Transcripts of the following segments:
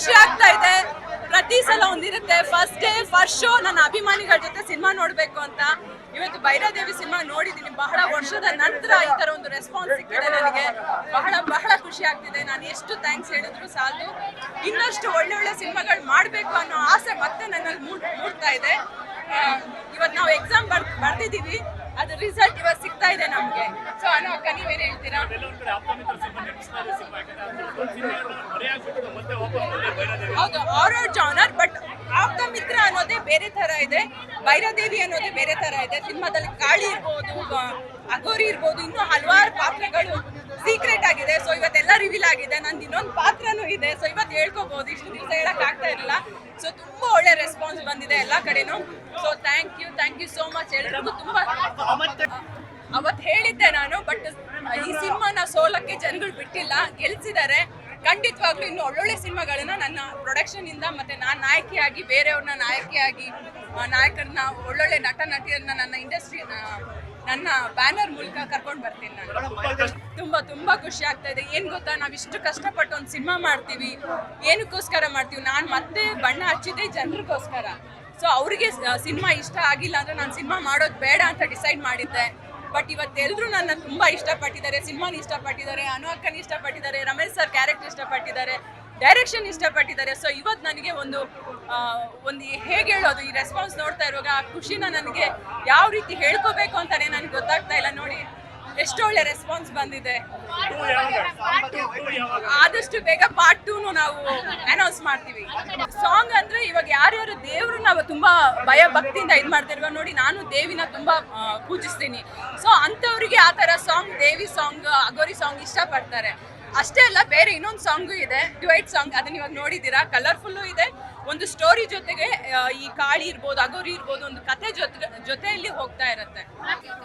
ಖುಷಿ ಆಗ್ತಾ ಇದೆ. ಪ್ರತಿ ಸಲ ಒಂದಿರುತ್ತೆ. ಫಸ್ಟ್ ಡೇ ಫಸ್ಟ್ ಶೋ ನನ್ನ ಅಭಿಮಾನಿಗಳ ಜೊತೆ ಸಿನಿಮಾ ನೋಡಬೇಕು ಅಂತ. ಇವತ್ತು ಭೈರಾದೇವಿ ಸಿನಿಮಾ ನೋಡಿದ್ದೀನಿ. ಬಹಳ ವರ್ಷದ ನಂತರ ಈ ತರ ಒಂದು ರೆಸ್ಪಾನ್ಸ್ ಸಿಕ್ಕಿದೆ ನನಗೆ. ಬಹಳ ಬಹಳ ಖುಷಿ ಆಗ್ತಿದೆ. ನಾನು ಎಷ್ಟು ಥ್ಯಾಂಕ್ಸ್ ಹೇಳಿದ್ರು ಸಾಲದು ಇನ್ನಷ್ಟು ಒಳ್ಳೆ ಒಳ್ಳೆ ಸಿನಿಮಾಗಳು ಮಾಡಬೇಕು ಅನ್ನೋ ಆಸೆ ಮತ್ತೆ ನನ್ನಲ್ಲಿ ಮೂಡ್, ಮೂಡ್ತಾ ಇದೆ. ಇವತ್ತು ನಾವು ಎಕ್ಸಾಮ್ ಬರ್ ಬರ್ತಿದ್ದೀವಿ ಅದು ರಿಸಲ್ಟ್ ಇವತ್ತು ಇದೆ ನಮ್ಗೆ. ಸೊ ಅನ್ನೋ ಅಕ್ಕ, ನೀವೇನು ಹೇಳ್ತೀರಾ? ಹೌದು ಹಾರರ್ ಜಾನರ್ ಬಟ್ ಆಪ್ತ ಮಿತ್ರ ಅನ್ನೋದೇ ಬೇರೆ ತರ ಇದೆ. ಭೈರಾದೇವಿ ಅನ್ನೋದೇ ಬೇರೆ ತರ ಇದೆ. ಸಿನಿಮಾದಲ್ಲಿ ಕಾಳಿ ಇರ್ಬೋದು ಅಘೋರಿ ಇರ್ಬೋದು, ಇನ್ನೂ ಹಲವಾರು ಪಾತ್ರಗಳು ಸೀಕ್ರೆಟ್ ಆಗಿದೆ. ಸೊ ಇವತ್ತೆಲ್ಲ ರಿವೀಲ್ ಆಗಿದೆ. ನಂದು ಇನ್ನೊಂದು ಪಾತ್ರನೂ ಇದೆ. ಸೊ ಇವತ್ತು ಹೇಳ್ಕೋಬಹುದು ಇಷ್ಟು ದಿವಸ ಹೇಳಕ್ ಆಗ್ತಾ ಇರಲಿಲ್ಲ ಸೊ ತುಂಬಾ ಒಳ್ಳೆ ರೆಸ್ಪಾನ್ಸ್ ಬಂದಿದೆ ಎಲ್ಲ ಕಡೆನೂ. So thank you thank you so much ಎಲ್ರಿಗೂ ತುಂಬಾ ಅವತ್ತು ಹೇಳಿದ್ದೆ ನಾನು ಬಟ್ ಈ ಸಿನಿಮಾನ ಸೋಲಕ್ಕೆ ಜನಗಳು ಬಿಟ್ಟಿಲ್ಲ ಗೆಲ್ಸಿದ್ದಾರೆ ಖಂಡಿತವಾಗ್ಲೂ ಇನ್ನು ಒಳ್ಳೊಳ್ಳೆ ಸಿನಿಮಾಗಳನ್ನ ನನ್ನ ಪ್ರೊಡಕ್ಷನ್ ಇಂದ ಮತ್ತೆ ನಾನು ನಾಯಕಿಯಾಗಿ ಬೇರೆಯವ್ರನ್ನ ನಾಯಕಿಯಾಗಿ ನಾಯಕನ ಒಳ್ಳೊಳ್ಳೆ ನಟ ನಟಿಯರನ್ನ ನನ್ನ ಇಂಡಸ್ಟ್ರಿ ನನ್ನ ಬ್ಯಾನರ್ ಮೂಲಕ ಕರ್ಕೊಂಡು ಬರ್ತೀನಿ ನಾನು. ತುಂಬಾ ತುಂಬಾ ಖುಷಿ ಆಗ್ತಾ ಇದೆ. ಏನ್ ಗೊತ್ತಾ, ನಾವ್ ಇಷ್ಟು ಕಷ್ಟಪಟ್ಟು ಒಂದು ಸಿನಿಮಾ ಮಾಡ್ತೀವಿ. ಏನಕ್ಕೋಸ್ಕರ ಮಾಡ್ತೀವಿ? ನಾನು ಮತ್ತೆ ಬಣ್ಣ ಹಚ್ಚಿದ್ದೆ ಜನರಿಗೋಸ್ಕರ. ಸೊ ಅವ್ರಿಗೆ ಸಿನಿಮಾ ಇಷ್ಟ ಆಗಿಲ್ಲ ಅಂದ್ರೆ ನಾನು ಸಿನಿಮಾ ಮಾಡೋದು ಬೇಡ ಅಂತ ಡಿಸೈಡ್ ಮಾಡಿದ್ದೆ. ಬಟ್ ಇವತ್ತೆಲ್ಲರೂ ನನ್ನ ತುಂಬ ಇಷ್ಟಪಟ್ಟಿದ್ದಾರೆ, ಸಿನಿಮಾನ ಇಷ್ಟಪಟ್ಟಿದ್ದಾರೆ, ಅನು ಅಕ್ಕನ ಇಷ್ಟಪಟ್ಟಿದ್ದಾರೆ, ರಮೇಶ್ ಸರ್ ಕ್ಯಾರೆಕ್ಟರ್ ಇಷ್ಟಪಟ್ಟಿದ್ದಾರೆ ಡೈರೆಕ್ಷನ್ ಇಷ್ಟಪಟ್ಟಿದ್ದಾರೆ. ಸೊ ಇವತ್ತು ನನಗೆ ಒಂದು ಒಂದು ಹೇಗೆ ಹೇಳೋದು, ಈ ರೆಸ್ಪಾನ್ಸ್ ನೋಡ್ತಾ ಇರುವಾಗ ಆ ಖುಷಿನ ನನಗೆ ಯಾವ ರೀತಿ ಹೇಳ್ಕೋಬೇಕು ಅಂತಲೇ ನನಗೆ ಗೊತ್ತಾಗ್ತಾ ಇಲ್ಲ. ನೋಡಿ ಎಷ್ಟು ಒಳ್ಳೆ ರೆಸ್ಪಾನ್ಸ್ ಬಂದಿದೆ. ಆದಷ್ಟು ಬೇಗ ಪಾರ್ಟ್ ಟೂನು ನಾವು ಅನೌನ್ಸ್ ಮಾಡ್ತೀವಿ. ಸಾಂಗ್ ಅಂದ್ರೆ ಇವಾಗ ಯಾರ್ಯಾರು ದೇವ್ರು ನಾವು ತುಂಬಾ ಭಯ ಭಕ್ತಿಯಿಂದ ಇದು ಮಾಡ್ತಿರುವ ನೋಡಿ ನಾನು ದೇವಿನ ತುಂಬಾ ಪೂಜಿಸ್ತೀನಿ. ಸೊ ಅಂಥವ್ರಿಗೆ ಆ ಥರ song Devi song Aghori song ಇಷ್ಟಪಡ್ತಾರೆ. ಅಷ್ಟೇ ಅಲ್ಲ ಬೇರೆ ಇನ್ನೊಂದು ಸಾಂಗು ಇದೆ. ಡ್ಯುಯೆಟ್ ಸಾಂಗ್ ಅದನ್ನ ಇವಾಗ ನೋಡಿದ್ದೀರಾ? ಕಲರ್ಫುಲ್ಲು ಇದೆ. ಒಂದು ಸ್ಟೋರಿ ಜೊತೆಗೆ ಈ ಕಾಳಿ ಇರ್ಬೋದು, ಅಗೋರಿ ಇರ್ಬೋದು, ಒಂದು ಕತೆ ಜೊತೆ, ಜೊತೆಯಲ್ಲಿ ಹೋಗ್ತಾ ಇರುತ್ತೆ.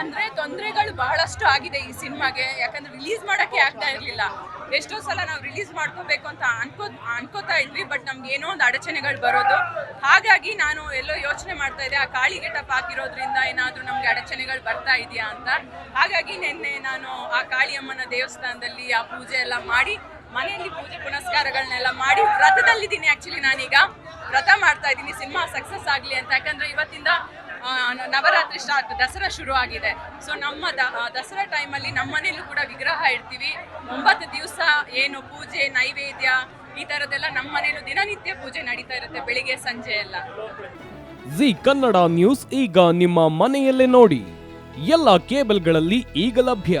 ಅಂದ್ರೆ ತೊಂದರೆಗಳು ಬಹಳಷ್ಟು ಆಗಿದೆ ಈ ಸಿನಿಮಾಗೆ. ಯಾಕಂದ್ರೆ ರಿಲೀಸ್ ಮಾಡಕ್ಕೆ ಆಗ್ತಾ ಇರಲಿಲ್ಲ. ಎಷ್ಟೋ ಸಲ ನಾವು ರಿಲೀಸ್ ಮಾಡ್ಕೋಬೇಕು ಅಂತ ಅನ್ಕೋ, ಅನ್ಕೋತಾ ಇದ್ವಿ ಬಟ್ ನಮ್ಗೆ ಏನೋ ಒಂದು ಅಡಚಣೆಗಳು ಬರೋದು. ಹಾಗಾಗಿ ನಾನು ಎಲ್ಲೋ ಯೋಚನೆ ಮಾಡ್ತಾ ಇದ್ದೆ, ಆ ಕಾಳಿ ಗೆಟಪ್ ಹಾಕಿರೋದ್ರಿಂದ ಏನಾದರೂ ನಮ್ಗೆ ಅಡಚಣೆಗಳು ಬರ್ತಾ ಇದೆಯಾ ಅಂತ. ಹಾಗಾಗಿ ನಿನ್ನೆ ನಾನು ಆ ಕಾಳಿಯಮ್ಮನ ದೇವಸ್ಥಾನದಲ್ಲಿ ಆ ಪೂಜೆ ಎಲ್ಲ ಮಾಡಿ ಮನೆಯಲ್ಲಿ ಪೂಜೆ ಪುನಸ್ಕಾರಗಳನ್ನೆಲ್ಲ ಮಾಡಿ ವ್ರತದಲ್ಲಿದ್ದೀನಿ ಆಕ್ಚುಲಿ ನಾನೀಗ. ವ್ರತ ಮಾಡ್ತಾ ಇದ್ದೀನಿ, ಸಿನಿಮಾ ಸಕ್ಸಸ್ ಆಗಲಿ ಅಂತ. ಯಾಕಂದರೆ ಇವತ್ತಿಂದ ನವರಾತ್ರಿ ಸ್ಟಾರ್ಟ್ ದಸರಾ ಶುರು ಆಗಿದೆ. ಸೊ ನಮ್ಮ ದ- ದಸರಾ ಟೈಮಲ್ಲಿ ನಮ್ಮ ಮನೆಯಲ್ಲೂ ಕೂಡ ವಿಗ್ರಹ ಇಡ್ತೀವಿ. ಒಂಬತ್ತು ದಿವಸ ಏನು ಪೂಜೆ, ನೈವೇದ್ಯ, ಈ ಥರದ್ದೆಲ್ಲ ನಮ್ಮ ಮನೆಯಲ್ಲೂ ದಿನನಿತ್ಯ ಪೂಜೆ ನಡೀತಾ ಇರುತ್ತೆ ಬೆಳಿಗ್ಗೆ, ಸಂಜೆ ಎಲ್ಲ. ಜಿ ಕನ್ನಡ ನ್ಯೂಸ್ ಈಗ ನಿಮ್ಮ ಮನೆಯಲ್ಲೇ ನೋಡಿ. ಎಲ್ಲ ಕೇಬಲ್ಗಳಲ್ಲಿ ಈಗ ಲಭ್ಯ.